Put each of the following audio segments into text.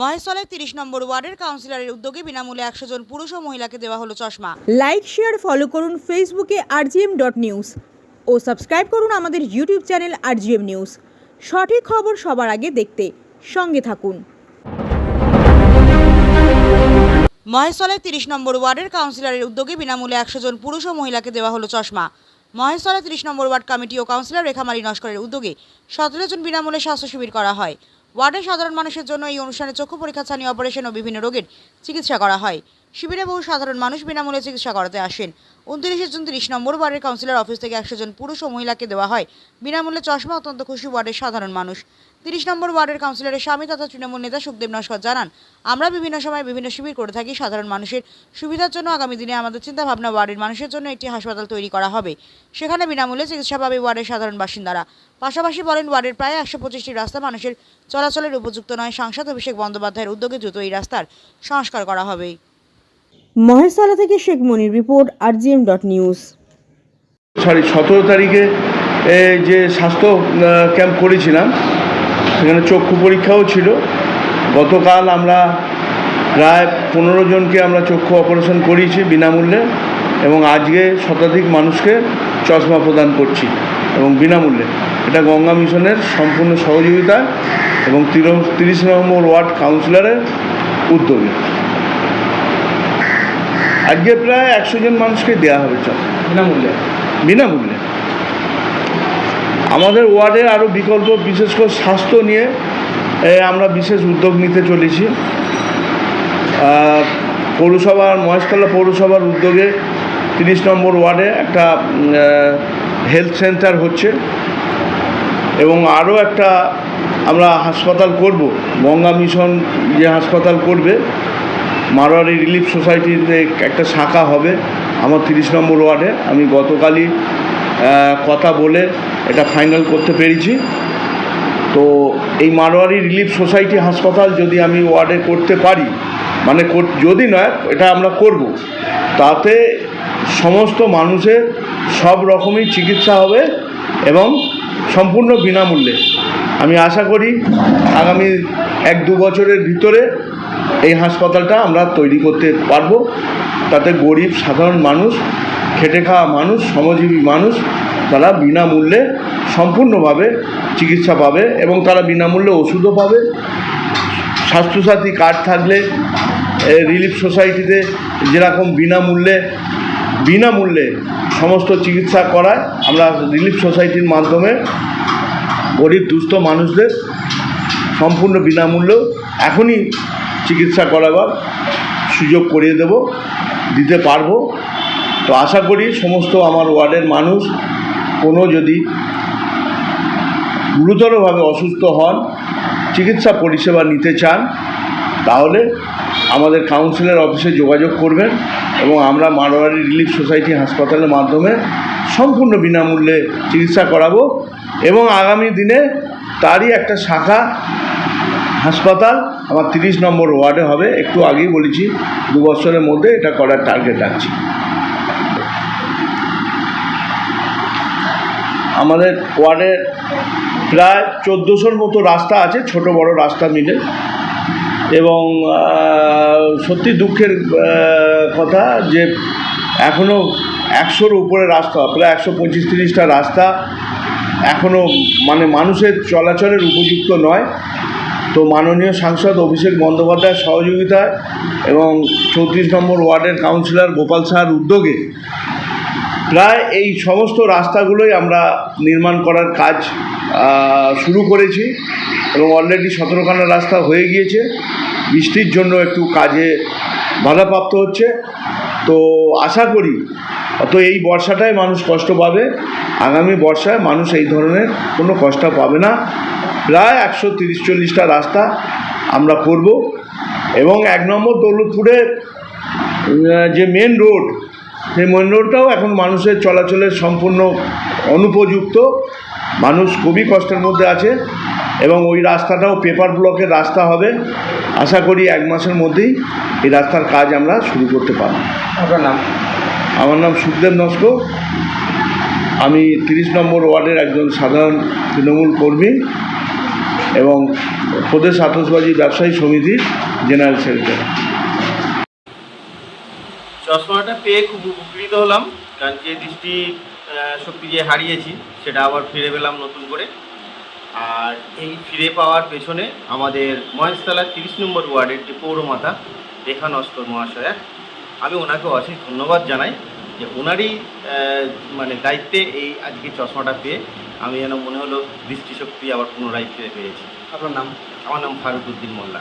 মহেশতলায় তিরিশ নম্বর ওয়ার্ডের কাউন্সিলরের উদ্যোগে বিনামূল্যে একশো জন পুরুষ ও মহিলাকে দেওয়া হলো চশমা। লাইক শেয়ার ফলো করুন ফেসবুকে আরজিএম ডট নিউজ ও সাবস্ক্রাইব করুন আমাদের ইউটিউব চ্যানেল আরজিএম নিউজ। সঠিক খবর সবার আগে দেখতে সঙ্গে থাকুন। মহেশতলায় তিরিশ নম্বর ওয়ার্ডের কাউন্সিলরের উদ্যোগে বিনামূল্যে একশো জন পুরুষ ও মহিলাকে দেওয়া হলো চশমা। মহেশতলা তিরিশ নম্বর ওয়ার্ড কমিটি ও কাউন্সিলর রেখামালী নস্করের উদ্যোগে সতেরো জন বিনামূল্যে স্বাস্থ্য শিবির করা হয়। ওয়ার্ডের সাধারণ মানুষের জন্য এই অনুষ্ঠানে চক্ষু পরীক্ষা, ছানি অপারেশন ও বিভিন্ন রোগের চিকিৎসা করা হয়। শিবিরে বহু সাধারণ মানুষ বিনামূল্যে চিকিৎসা করাতে আসেন। উনত্রিশে জুন তিরিশ নম্বর ওয়ার্ডের কাউন্সিলর অফিস থেকে একশো জন পুরুষ ও মহিলাকে দেওয়া হয়। বিনামূল্যে চশমা অত্যন্ত খুশি ওয়ার্ডের সাধারণ মানুষ। তিরিশ নম্বর ওয়ার্ডের কাউন্সিলরের স্বামী তথা তৃণমূল নেতা সুখদেব নস্কর জানান আমরা বিভিন্ন সময় বিভিন্ন শিবির করে থাকি সাধারণ মানুষের সুবিধার জন্য। আগামী দিনে আমাদের চিন্তাভাবনা ওয়ার্ডের মানুষের জন্য একটি হাসপাতাল তৈরি করা হবে। সেখানে বিনামূল্যে চিকিৎসা পাবে ওয়ার্ডের সাধারণ বাসিন্দারা। পাশাপাশি বলেন ওয়ার্ডের প্রায় একশো পঁচিশটি রাস্তা মানুষের চলাচলের উপযুক্ত নয়। সাংসদ অভিষেক বন্দ্যোপাধ্যায়ের উদ্যোগে দ্রুত এই রাস্তার সংস্কার করা হবে। মহেশতলা থেকে Sheikh Monir report RGM dot news. Sorry সতেরো তারিখে যে স্বাস্থ্য ক্যাম্প করেছিলাম সেখানে চক্ষু পরীক্ষাও ছিল। গতকাল আমরা প্রায় পনেরো জনকে আমরা চক্ষু অপারেশন করিয়েছি বিনামূল্যে এবং আজকে শতাধিক মানুষকে চশমা প্রদান করছি এবং বিনামূল্যে। এটা গঙ্গা মিশনের সম্পূর্ণ সহযোগিতা এবং তির- তিরিশ নম্বর ওয়ার্ড কাউন্সিলরের উদ্যোগে। আজকে প্রায় একশো জন মানুষকে দেওয়া হবে চশমা। বিনামূল্যে? বিনামূল্যে। আমাদের ওয়ার্ডে আরও বিকল্প বিশেষ করে স্বাস্থ্য নিয়ে আমরা বিশেষ উদ্যোগ নিতে চলেছি। পৌরসভার, মহেশতলা পৌরসভার উদ্যোগে তিরিশ নম্বর ওয়ার্ডে একটা হেলথ সেন্টার হচ্ছে। এবং আরও একটা আমরা হাসপাতাল করব। গঙ্গা মিশন যে হাসপাতাল করবে, মারোয়ারি রিলিফ সোসাইটিতে একটা শাখা হবে আমার তিরিশ নম্বর ওয়ার্ডে। আমি গতকালই কথা বলে এটা ফাইনাল করতে পেরেছি। তো এই মারোয়ারি রিলিফ সোসাইটি হাসপাতাল যদি আমি ওয়ার্ডে করতে পারি মানে যদি নয়, এটা আমরা করব। তাতে সমস্ত মানুষের সব রকমই চিকিৎসা হবে এবং সম্পূর্ণ বিনামূল্যে। আমি আশা করি আগামী এক দু বছরের ভিতরে এই হাসপাতালটা আমরা তৈরি করতে পারব। তাতে গরিব, সাধারণ মানুষ, খেটে খাওয়া মানুষ, শ্রমজীবী মানুষ তারা বিনামূল্যে সম্পূর্ণভাবে চিকিৎসা পাবে এবং তারা বিনামূল্যে ওষুধও পাবে। স্বাস্থ্যসাথী কার্ড থাকলে রিলিফ সোসাইটিতে যেরকম বিনামূল্যে বিনামূল্যে সমস্ত চিকিৎসা করায়, আমরা রিলিফ সোসাইটির মাধ্যমে গরিব, দুস্থ মানুষদের সম্পূর্ণ বিনামূল্য এখনই চিকিৎসা করাবার সুযোগ করিয়ে দেব, দিতে পারব। তো আশা করি সমস্ত আমার ওয়ার্ডের মানুষ কোনো যদি গুরুতরভাবে অসুস্থ হন, চিকিৎসা পরিষেবা নিতে চান, তাহলে আমাদের কাউন্সিলের অফিসে যোগাযোগ করবেন এবং আমরা মারোয়ারি রিলিফ সোসাইটি হাসপাতালের মাধ্যমে সম্পূর্ণ বিনামূল্যে চিকিৎসা করাবো এবং আগামী দিনে তারই একটা শাখা হাসপাতাল আমার তিরিশ নম্বর ওয়ার্ডে হবে। একটু আগেই বলেছি, দু বছরের মধ্যে এটা করার টার্গেট রাখছি। আমাদের ওয়ার্ডে প্রায় চোদ্দোশোর মতো রাস্তা আছে, ছোট বড় রাস্তা মিলে। এবং সত্যি দুঃখের কথা যে এখনও একশোর উপরে রাস্তা, প্রায় একশো পঁচিশ তিরিশটা রাস্তা এখনও মানে মানুষের চলাচলের উপযুক্ত নয়। তো মাননীয় সাংসদ অভিষেক বন্দ্যোপাধ্যায়ের সহযোগিতায় এবং চৌত্রিশ নম্বর ওয়ার্ডের কাউন্সিলর গোপাল সাহার উদ্যোগে প্রায় এই সমস্ত রাস্তাগুলোই আমরা নির্মাণ করার কাজ শুরু করেছি এবং অলরেডি সতেরোখানা রাস্তা হয়ে গিয়েছে। বৃষ্টির জন্য একটু কাজে বাধাপ্রাপ্ত হচ্ছে। তো আশা করি তো এই বর্ষাটায় মানুষ কষ্ট পাবে, আগামী বর্ষায় মানুষ এই ধরনের কোনো কষ্ট পাবে না। প্রায় একশো তিরিশ চল্লিশটা রাস্তা আমরা করব এবং এক নম্বর দৌলতপুরে যে মেন রোড সেই রোডটাও এখন মানুষের চলাচলের সম্পূর্ণ অনুপযুক্ত। মানুষ খুবই কষ্টের মধ্যে আছে এবং ওই রাস্তাটাও পেপার ব্লকের রাস্তা হবে। আশা করি এক মাসের মধ্যেই এই রাস্তার কাজ আমরা শুরু করতে পারব। আপনার নাম? আমার নাম সুখদেব নস্কর। আমি তিরিশ নম্বর ওয়ার্ডের একজন সাধারণ তৃণমূল কর্মী এবং প্রদেশ আতসবাজি ব্যবসায়ী সমিতির জেনারেল সেক্রেটারি। চশমাটা পেয়ে খুব উপকৃত হলাম কারণ যে দৃষ্টি শক্তি যে হারিয়েছি সেটা আবার ফিরে পেলাম নতুন করে। আর এই ফিরে পাওয়ার পেছনে আমাদের মহেশতলা তিরিশ নম্বর ওয়ার্ডের যে পৌরমাতা রেখা নস্কর মহাশয়া আমি ওনাকে অশেষ ধন্যবাদ জানাই যে ওনারই মানে দায়িত্বে এই আজকে চশমাটা পেয়ে আমি যেন মনে হলো দৃষ্টিশক্তি আবার পুনরায় ফিরে পেয়েছি। আপনার নাম? আমার নাম ফারুক উদ্দিন মোল্লা।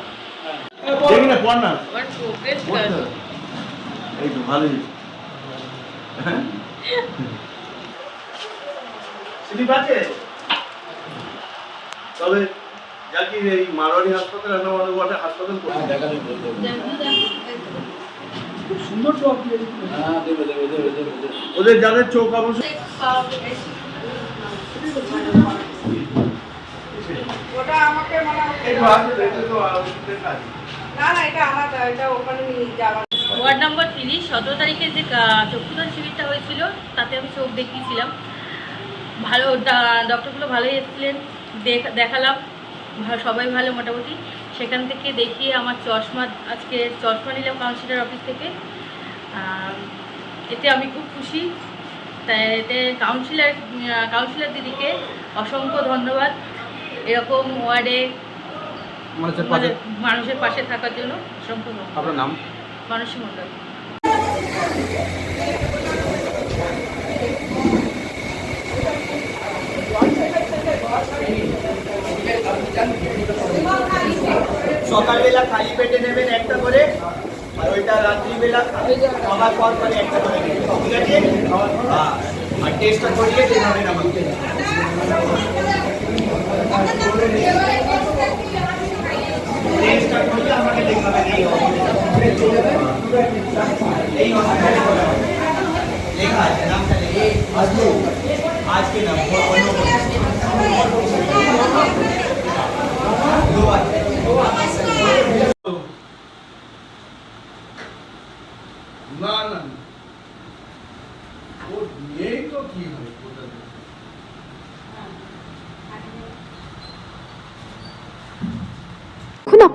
এই তো ভালোই স্লিপ আছে? তবে যাকে এই মারোয়ারি হাসপাতাল একটা আমাদের ওয়ার্ডে হাসপাতাল করে ওদের যাদের চোখ অবশ্য ওটা আমাকে মনে হয় না না এটা আলাদা এটা ওখানে নিয়ে যাওয়া ওয়ার্ড নম্বর তিরিশ সতেরো তারিখে যে চক্ষুদান শিবিরটা হয়েছিল তাতে আমি চোখ দেখিয়েছিলাম। ভালো ডক্টরগুলো ভালোই এসেছিলেন দেখালাম সবাই ভালো মোটামুটি। সেখান থেকে দেখিয়ে আমার চশমা আজকে চশমা নিলাম কাউন্সিলর অফিস থেকে। এতে আমি খুব খুশি। তাই এতে কাউন্সিলর কাউন্সিলর দিদিকে অসংখ্য ধন্যবাদ। এরকম ওয়ার্ডে মানুষের পাশে। মানে থাকার জন্য অসংখ্য ধন্যবাদ। আপনার নাম? মানসী মণ্ডল সকালবেলা খালি পেটে নেবেন একটা করে, আর ওইটা রাত্রিবেলা খাবার পর পরে একটা করে ঠিক আছে। আর টেস্টটা করিয়ে দেখাবেন আমাকে। টেস্টটা করিয়ে আমাকে দেখাবেন এই hospital-এ। এই হসপিটালে লেখা আছে নামটা লেখা আজকে আজকে না অন্য কোনো দু আছে না না না। ও নেই তো কি হয় কোথায় এখন